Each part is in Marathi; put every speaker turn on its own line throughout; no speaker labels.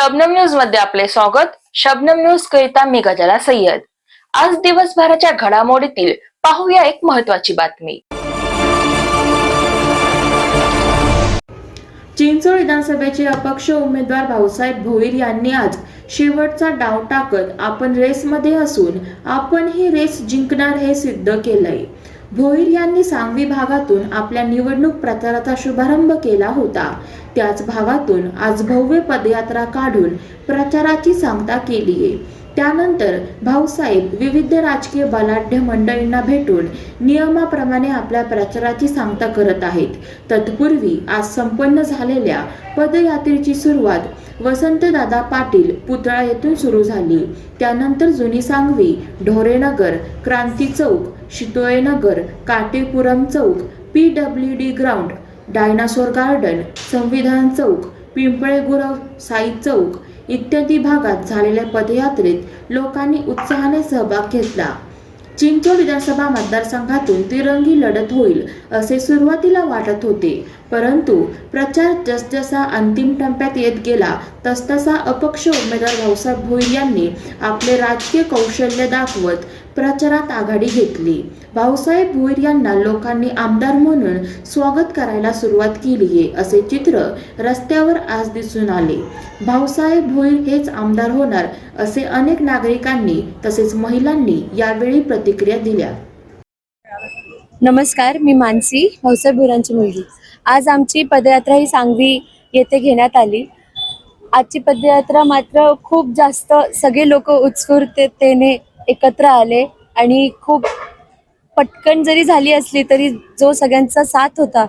शबनम न्यूजमध्ये आपले स्वागत. शबनम न्यूज करिता मी गजाला सय्यद. आज दिवसभराच्या घडामोडीतील पाहूया एक महत्वाची बातमी. चिंचोळ विधानसभेचे अपक्ष उमेदवार भाऊसाहेब भोईर यांनी आज शेवटचा डाव टाकत आपण रेसमध्ये असून आपण ही रेस जिंकणार हे सिद्ध केलंय. भोईर यांनी सांगवी भागातून आपल्या निवडणूक प्रचाराचा शुभारंभ केला होता. त्याच भागातून आज भव्य पदयात्रा काढून प्रचाराची सांगता केली आहे. त्यानंतर भाऊसाहेब विविध राजकीय बलाढ्य मंडळींना भेटून नियमाप्रमाणे आपल्या प्रचाराची सांगता करत आहेत. तत्पूर्वी आज संपन्न झालेल्या पदयात्रेची सुरुवात वसंतदादा पाटील पुतळा येथून सुरू झाली. त्यानंतर जुनी सांगवी ढोरेनगर क्रांती चौक शितोळेनगर काटेपुरम चौक P W D ground dinosaur garden Samvidhan चौक पिंपळे गुरव साई चौक इत्यादी भागात झालेल्या पदयात्रेत लोकांनी उत्साहाने सहभाग घेतला. चिंचोड विधानसभा मतदारसंघातून तिरंगी लढत होईल असे सुरुवातीला वाटत होते. परंतु प्रचार जसजसा अंतिम टप्प्यात येत गेला तसतसा अपक्ष उमेदवार भाऊसाहेब भोईर यांनी आपले राजकीय कौशल्य दाखवत प्रचारात आघाडी घेतली. भाऊसाहेब भोईर यांना लोकांनी आमदार म्हणून स्वागत करायला सुरुवात केली आहे असे चित्र रस्त्यावर आज दिसून आले. भाऊसाहेब भोईर हेच आमदार होणार असे अनेक नागरिकांनी तसेच महिलांनी यावेळी प्रतिक्रिया दिल्या.
नमस्कार मी मानसी भाऊसाहेब भुरांची मुलगी. आज आमची पदयात्रा ही सांगवी येथे घेण्यात आली. आजची पदयात्रा मात्र खूप जास्त सगळे लोक उत्स्फूर्ततेने एकत्र आले आणि खूप पटकन जरी झाली असली तरी जो सगळ्यांचा साथ होता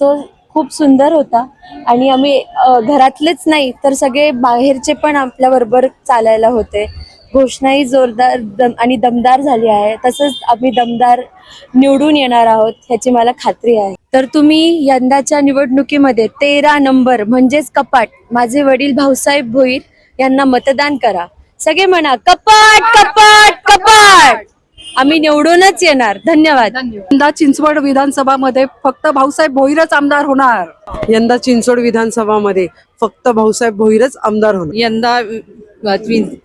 तो खूप सुंदर होता. आणि आम्ही घरातलेच नाही तर सगळे बाहेरचे पण आपल्याबरोबर चालायला होते. घोषणाही जोरदार दम आणि दमदार झाली आहे. तसंच आम्ही दमदार निवडून येणार आहोत ह्याची मला खात्री आहे. तर तुम्ही यंदाच्या निवडणुकीमध्ये तेरा नंबर म्हणजेच कपाट माझे वडील भाऊसाहेब भोईर यांना मतदान करा. सगळे म्हणा कपाट कपाट कपाट. आम्ही निवडूनच येणार. धन्यवाद.
यंदा चिंचवड विधानसभामध्ये फक्त भाऊसाहेब भोईरच आमदार होणार.
यंदा चिंचवड विधानसभामध्ये फक्त भाऊसाहेब भोईरच आमदार होणार.
यंदा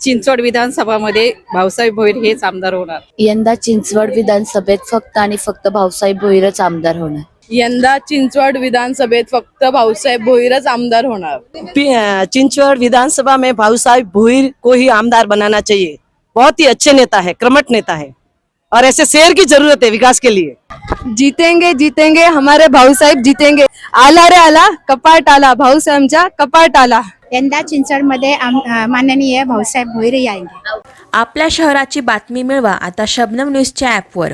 चिंचवड विधानसभामध्ये भाऊसाहेब भोईर हेच आमदार होणार.
यंदा चिंचवड विधानसभेत फक्त आणि फक्त भाऊसाहेब भोईरच आमदार होणार.
यंदा चिंचवड विधानसभेत फक्त भाऊसाहेब भोईरच आमदार होणार.
चिंचवड़ विधानसभा में भाऊ साहब भोईर को ही आमदार बनाना चाहिए। बहुत ही अच्छे नेता है क्रमट नेता है। और ऐसे शेर की जरूरत है विकास के लिए।
जीतेंगे जीतेंगे हमारे भाऊसाहेब जीतेंगे। आला रे आला कपाट आला भाऊसाहेबच्या कपाट आला.
यंदा चिंचवडमध्ये आम- अ, माननीय भाऊसाहेब भोईर यायचे
आपल्या शहराची बातमी मिळवा आता शबनम न्यूजच्या ॲपवर